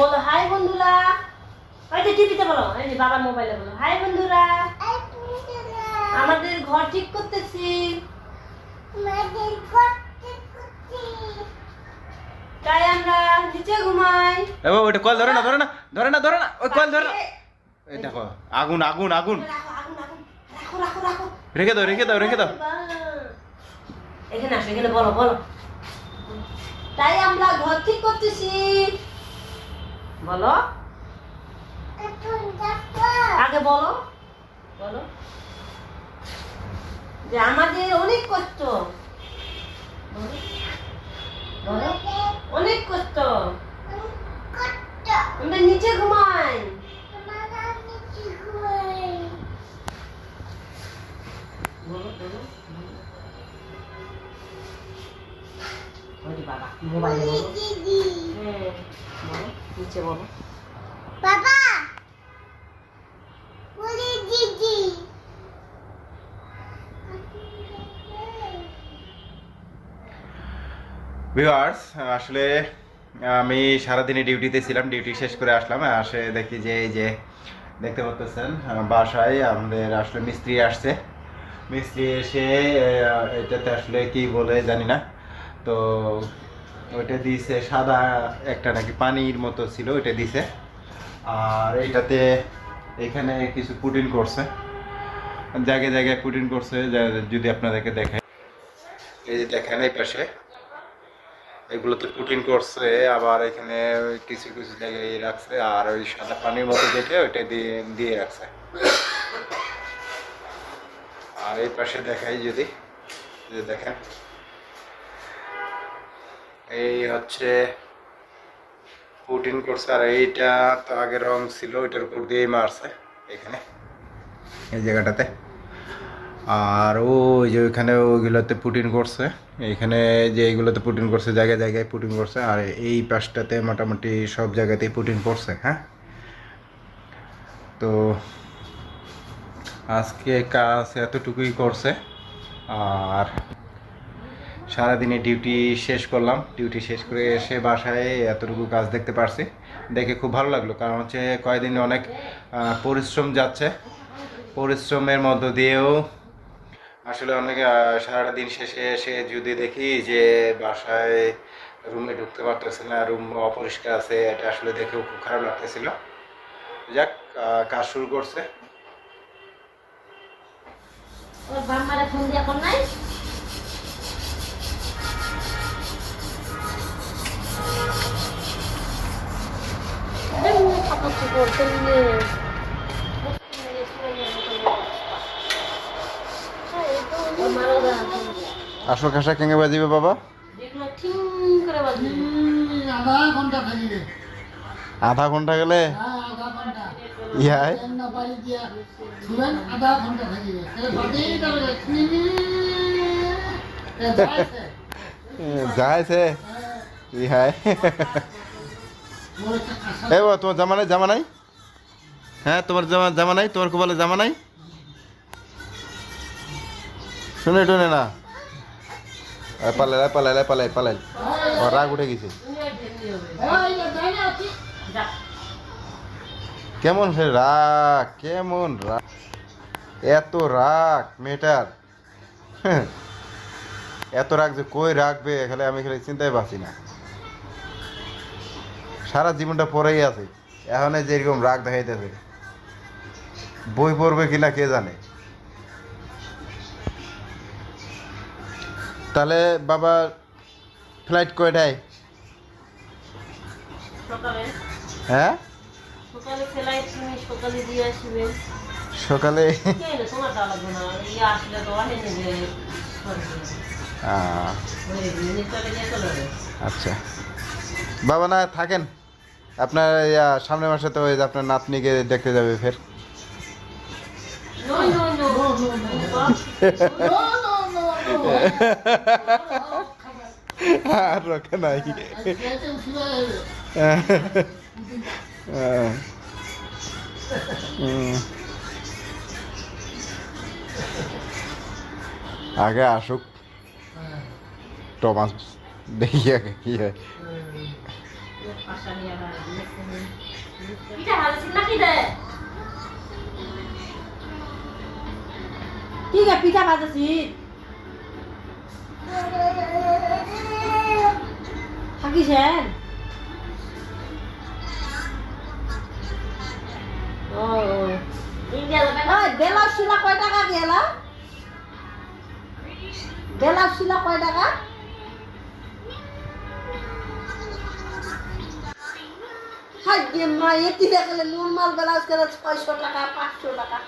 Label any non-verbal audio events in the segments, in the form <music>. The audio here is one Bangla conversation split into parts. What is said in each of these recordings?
বলো হাই বন্ধুরা। ওই যে টিভিতে বলো এই যে বাবার মোবাইলে বলো হাই বন্ধুরা। আমাদের ঘর ঠিক করতেছি। তাই আমরা নিচে ঘুমাই। এ বাবা, ওইটা কল ধরে না ধরে না ধরে না ধরে না ওই কল ধরে না। এই দেখো আগুন আগুন আগুন। রাখো আগুন আগুন রাখো রাখো রাখো রেখে। দাও রেখে দাও রেখে দাও। এখানে আসো এখানে বলো বলো। তাই আমরা ঘর ঠিক করতেছি। বলো। আগে বলো। বলো। যে আমাদের অনেক কষ্ট। বলো। অনেক কষ্ট। আমরা নিচে ঘুমাই। বাবা মোবাইলে হ্যাঁ নিচে বলো। বাবা বলি দিদি। ভিউয়ার্স আসলে আমি সারাদিনে ডিউটিতে ছিলাম ডিউটি শেষ করে আসলাম আসে দেখি যে এই যে দেখতে পাচ্ছেন বাসায় আমাদের আসলে মিস্ত্রি আসছে। মিস্ত্রি এসে এটাতে আসলে কি বলে জানি না। তো ওইটা দিয়েছে সাদা একটা নাকি পানির মতো ছিল, ওইটা দিছে। আর এইটাতে এখানে কিছু পুটিন করছে। জায়গায় জায়গায় পুটিন করছে যদি আপনাদেরকে দেখায় এই যে দেখেন এই পাশে, এগুলোতে পুটিন করছে, আবার এখানে কিছু কিছু জায়গায় ইয়ে রাখছে, আর ওই সাদা পানির মতো যেটা, ওইটা দিয়ে দিয়ে রাখছে। আর এই পাশে দেখাই যদি দেখেন। এই হচ্ছে পুটিন করছে আর এইটা তো আগে রং ছিল, ওইটার উপর দিয়েই মারছে এখানে, এই জায়গাটাতে। আর ওই যে ওইখানে ওইগুলোতে পুটিন করছে এইখানে যে এইগুলোতে পুটিন করছে জায়গায় জায়গায় পুটিন করছে আর এই পাশটাতে মোটামুটি সব জায়গাতেই পুটিন করছে হ্যাঁ? তো আজকে কাজ এতটুকুই করছে আর সারাদিনে ডিউটি শেষ করলাম। ডিউটি শেষ করে এসে বাসায় এতটুকু কাজ দেখতে পারছি। দেখে খুব ভালো লাগল, কারণ হচ্ছে কয়েকদিন অনেক পরিশ্রম যাচ্ছে। পরিশ্রমের মধ্য দিয়েও আসলে অনেক সারাটা দিন শেষে এসে যদি দেখি যে বাসায় রুমে ঢুকতে পারতেছে না রুম অপরিষ্কার আছে, এটা আসলে দেখেও খুব খারাপ লাগতেছিল। যাক কাজ শুরু করছে। ওর বাম্মারে ফোন নাই? আসল খাসা কেঙ্গে বাজিবে বাবা? আধা ঘণ্টা গেলে? ইহাই আধা ঘণ্টা থাকিবে তাহলে বাদেই যাবে এ যাইছে যাইছে ইহাই মোর একটা কাঁসা এ বাবা তোমার জামা নাই জামা নাই হ্যাঁ তোমার জামা জামা নাই তোমার কপালে জামা নাই শুনে টুনে না এ পালাই এ পালাই এ পালাই পালাই ও রাগ উঠে গেছে এই যে যাই না কি যা কেমন সে রাগ কেমন রাগ এত রাগ মেয়েটার হ্যাঁ। এত রাগ যে কই রাখবে এখানে আমি খালি চিন্তায় পাচ্ছি না। সারা জীবনটা পরেই আছে। এখন এই যে এরকম রাগ দেখাইতেছে। বই পড়বে কিনা কে জানে? তাহলে বাবা ফ্লাইট কয়টায়? সকালে। হ্যাঁ? সকালে আচ্ছা। বাবা না, থাকেন। আপনার সামনের মাসে তো আপনার নাতনিকে দেখতে যাবে ফের। আর নাই। আগে আসুক। টমাস দেখি কি হয়। পিঠা ভাজছি নাকি রে কি গে পিঠা ভাজছি থাকিছেন ও ওই বেলার শিলা কয় টাকা গেলা বেলার শিলা কয় টাকা? হাই গে মা এটি দেখলে নর্মাল ব্লাউজ করে ছয়শো টাকা পাঁচশো টাকা।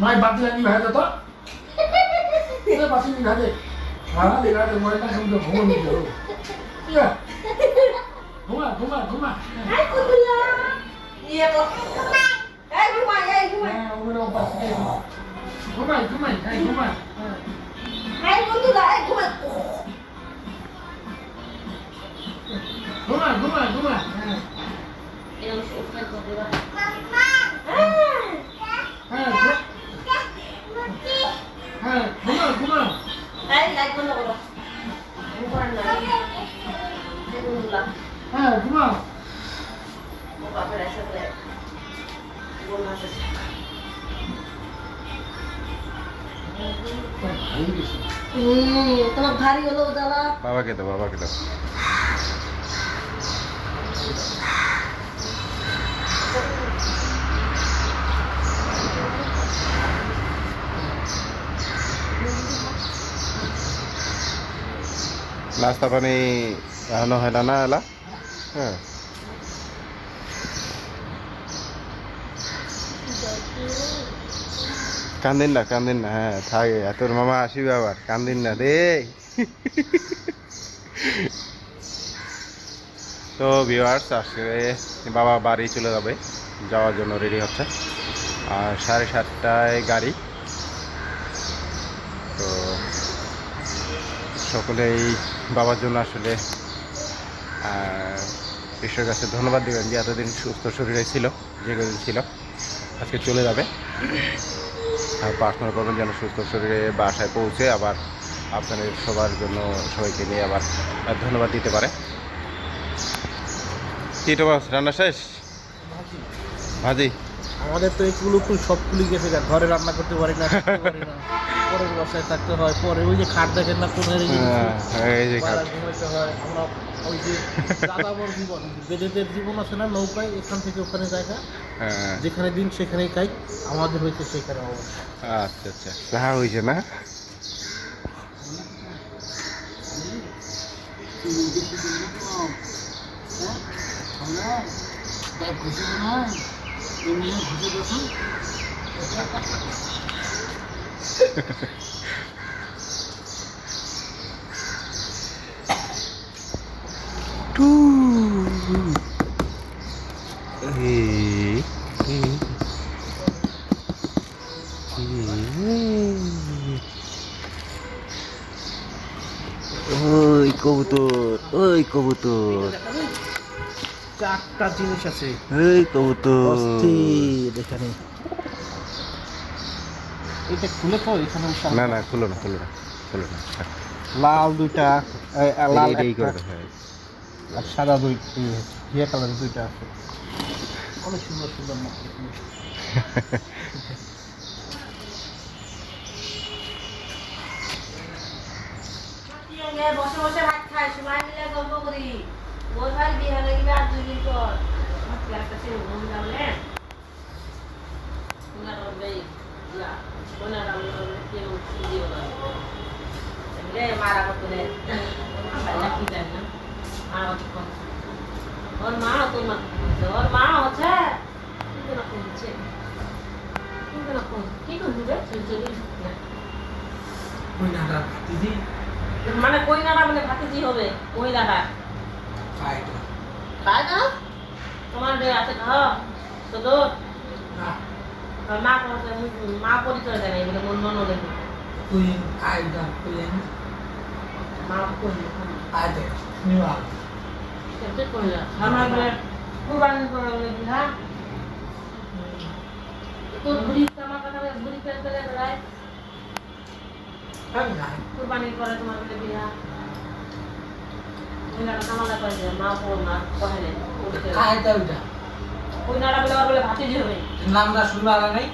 মাই বাতি আনি ভাই তো নি ভাড়া দে ঘুম নি যাও ঘুমা ঘুমা ঘুমা। হাই কুতুলা ইয়ে এই ঘুমা এই ঘুমা ওরে বাস ঘুমা ঘুমা হ্যাঁ ঘুমা হাই কুতুলা এই ঘুমা ঘুমা ঘুমা ঘুমা হ্যাঁ এরকম সুন্দর করে দেবা হ্যাঁ হ্যাঁ ঘুমা ঘুমা এই লাইট বন্ধ করো উপর না কুতুলা হ্যাঁ ঘুমা ও বাপের এসে বলে বল তোমার ভারী হলো দাদা বাবাকে দাও নাস্তা পানি এখনও হয় না এলা? হ্যাঁ। কান্দিন না কান্দিন না হ্যাঁ থাকে তোর মামা আসিবে আবার, কান্দিন না রে তো ভিউয়ার্স আসলে বাবা বাড়ি চলে যাবে, যাওয়ার জন্য রেডি হচ্ছে। আর সাড়ে সাতটায় গাড়ি। তো সকলেই বাবার জন্য আসলে ঈশ্বরের কাছে ধন্যবাদ দেবেন যে এতদিন সুস্থ শরীরে ছিল, যে ছিল, আজকে চলে যাবে। প্রার্থনা করবেন যেন সুস্থ শরীরে বাসায় পৌঁছে আবার আপনাদের সবার জন্য সবাইকে নিয়ে আবার ধন্যবাদ দিতে পারে। বাস রান্না শেষ? ভাজি। আমাদের তো এই কুলুকুল সবগুলি সব কুলি গেছে। ঘরে রান্না করতে পারি না। <laughs> পরের বাসায় থাকতে হয় পরে ওই যে খাট দেখেন না কোন হ্যাঁ, এই যে খাট। ঘুমাইতে হয় আমরা ওই যে যাযাবর জীবন বেদেদের জীবন আছে না নৌকায় এখান থেকে ওখানে জায়গা হ্যাঁ, যেখানে দিন সেখানেই কাই আমাদের হয়েছে সেখানে আচ্ছা আচ্ছা তাহা হয়েছে না? ঘুষে না ঘুষে গেছে টু এই, এই, এই। ওই কবুতর ওই কবুতর। চারটা জিনিস আছে। ওই কবুতর। এখানে। এটা খুলে তো এখানে না না খুলো না খুলো না খুলো না লাল দুইটা লাল একটা, করে হ্যাঁ। আর সাদা দুই ঘিয়া কালার দুইটা আছে। অনেক সুন্দর সুন্দর বসে বসে ভাত খাই সবাই মিলে গল্প করি। ওর ভাই বিয়ে গেলে আর দুই দিন পর আমার একটা ছিল মন যাবে না রবে না কোনা রাম কেউ দিও না এমনি মারা করে কি জানি না। আর ওর মা তোর মা। ওর মা হচ্ছে কিন্তু না করছে কিন্তু না কোন কি করবি রে? চুরি চুরি ওই না দিদি মানে মানে ভাতিজি হবে কইনাটা খায় তাই না? তোমার যে আছে ঘর তো তো না। মা কথা মা পরিচয় না এগুলো মন মন দেখি তুই দা তুই মা কই আয় দে নিবা কেটে কইলা আমার বলে কুরবানি করে বলে বলে তোমার বিয়া বলে বলে নামটা শুনবার নাই?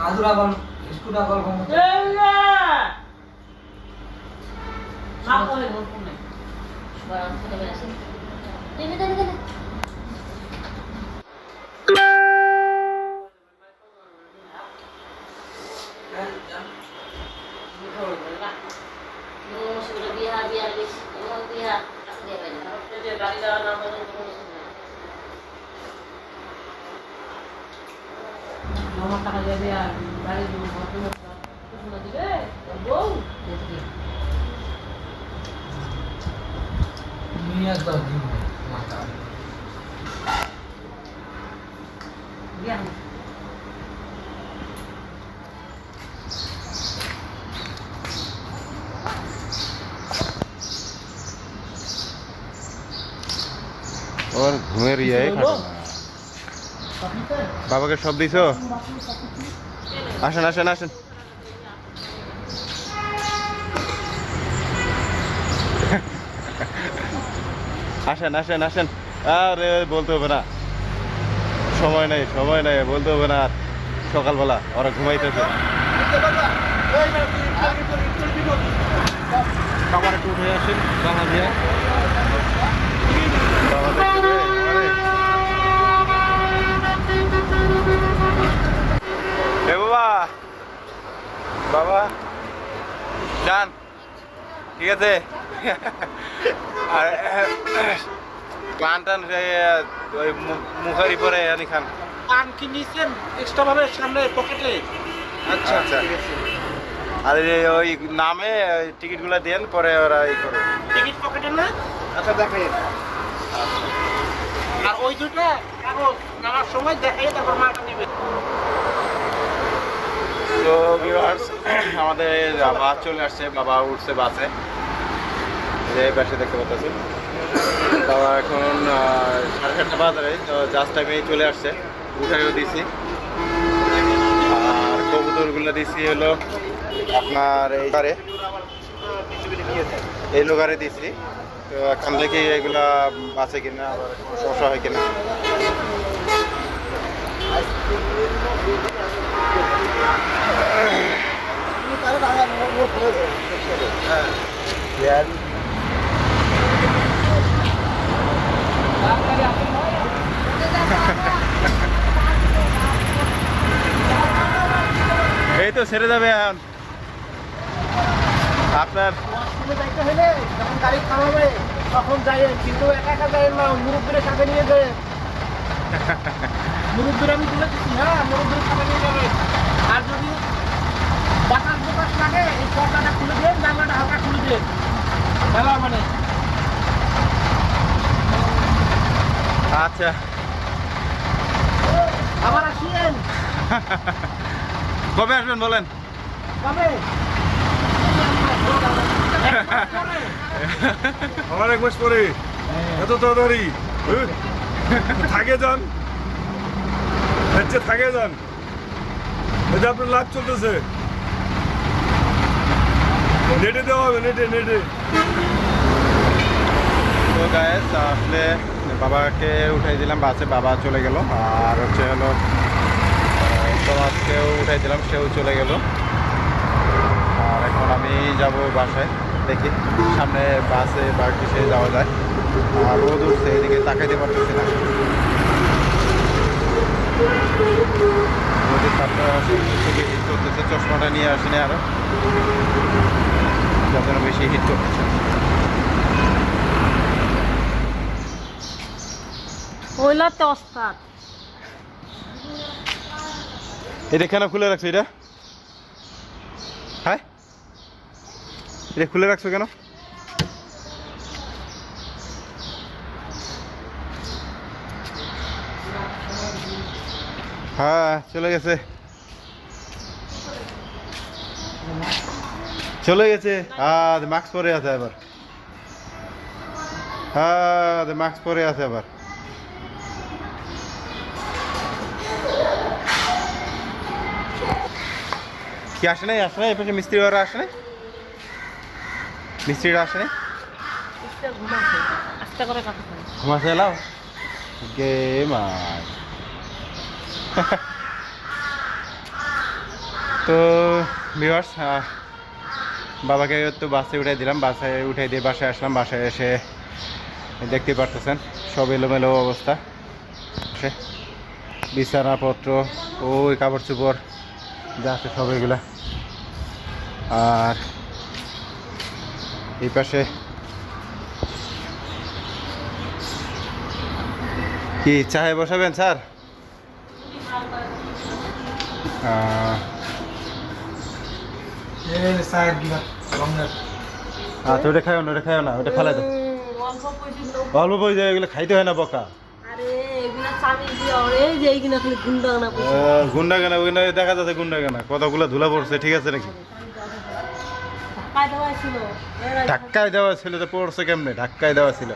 আদুরা গল স্কুটা গল কম মা কহে বল কোনে গরম করে বেশি দেবে দেবে দেবে বিহার বিহার বেশি বিহার গাড়ি যাওয়ার নাম আমার টাকা যাবে আর বাড়ি দিবে বউ নিয়ে তো দিন জ্ঞান ওর ঘুমের ইয়ে? বাবাকে সব দিছো আসেন আসেন আসেন আসেন আসেন আসেন। আরে বলতে হবে না। সময় নেই সময় নেই বলতে হবে না আর। সকালবেলা ওরা ঘুমাইতেছে। বাবার একটু উঠে আসেন দিয়ে। বাবা বাবা বাবা ঠিক আছে? আর পান টান ওই মুখের উপরে আনি খান। পান কি নিছেন? এক্সট্রা ভাবে সামনে পকেটে আচ্ছা আচ্ছা। আর ওই নামে টিকিটগুলো দেন পরে ওরা ই করে। টিকিট পকেটে না? আচ্ছা দেখেন। আর ওই দুটো কাগজ নামার সময় দেখাই তারপর মালটা নেবে। তো ভিউয়ার্স আমাদের বাবা চলে আসছে বাবা উঠছে বাসে। যে বাসে দেখতে পাচ্ছেন বাবা এখন সাড়ে সাতটা বাজারে, তো জাস্ট টাইমে চলে আসছে। উঠাইও দিছি। আর কবুতরগুলো দিছি হলো আপনার এই গারে এই লোকারে দিছি। তো এখান থেকে এগুলা আছে কিনা, আবার সমস্যা হয় কিনা। হ্যাঁ। তো ছেড়ে যাবে এখন। আপনার যাইতে হলে যখন গাড়ি থামাবে তখন যাই কিন্তু একা একা যাই না মুরব্বীর সাথে নিয়ে যায় মুরব্বীর আমি তুলে দিচ্ছি হ্যাঁ মুরব্বীর সাথে নিয়ে যাবে। আর যদি বাতাস বাতাস লাগে এই পর্দাটা খুলে দিয়ে জানলাটা হালকা খুলে দিয়ে খেলা মানে। আচ্ছা। আবার আসিয়েন। <laughs> কবে আসবেন বলেন? আমার এক মাস পরে। এত তাড়াতাড়ি? থাকে যান। হচ্ছে থাকে যান। যে আপনার লাভ চলতেছে। নেটে দেওয়া হবে নেটে নেটে। তো গায়েস আসলে বাবাকে উঠাই দিলাম বাসে বাবা চলে গেল। আর হচ্ছে হলো তোমাকেও উঠাই দিলাম সেও চলে গেল। আর এখন আমি যাব বাসায়, দেখি সামনে বাসে বা কিসে যাওয়া যায়। আর রোদ উঠছে, এদিকে তাকাইতে পারতেছি না। রোদের হিট করতেছে চশমাটা নিয়ে আসিনি আরও। যাতে না বেশি হিট করতেছে। ওইলা তো ওস্তাদ। এটা কেন খুলে রাখছো এটা? হ্যাঁ? এটা খুলে রাখছো কেন? হ্যাঁ চলে গেছে। চলে গেছে। হ্যাঁ মাস্ক পরে আছে এবার হ্যাঁ মাস্ক পরে আছে আবার। কি আসে নাই? আসে নাই? এপাশে মিস্ত্রি ওরা আসে নাই? মিস্ত্রিরা আসে নাই। ঘুমাতে এলাও? গে মাই। <laughs> তো ভিউয়ার্স বাবাকে তো বাসে উঠাই দিলাম। বাসে উঠাই দিয়ে বাসায় আসলাম। বাসায় এসে দেখতে পারতেছেন সব এলোমেলো অবস্থা। বিছানাপত্র, ওই কাপড় চোপড় যা আছে সব এগুলা। আর এই পাশে কি চায়ে বসাবেন স্যার? আচ্ছা ওটা খাও না ওটা খাও না ওটা ফেলাই দাও। অল্প পয়সা এগুলো খাইতে হয় না বকা। গুন্ডা কেনা ওইখানে দেখা যাচ্ছে গুন্ডা কেনা কতগুলো ধুলা পড়ছে ঠিক আছে নাকি? ধাক্কায় দেওয়া ছিল তো পড়ছে কেমনে? ধাক্কায় দেওয়া ছিল।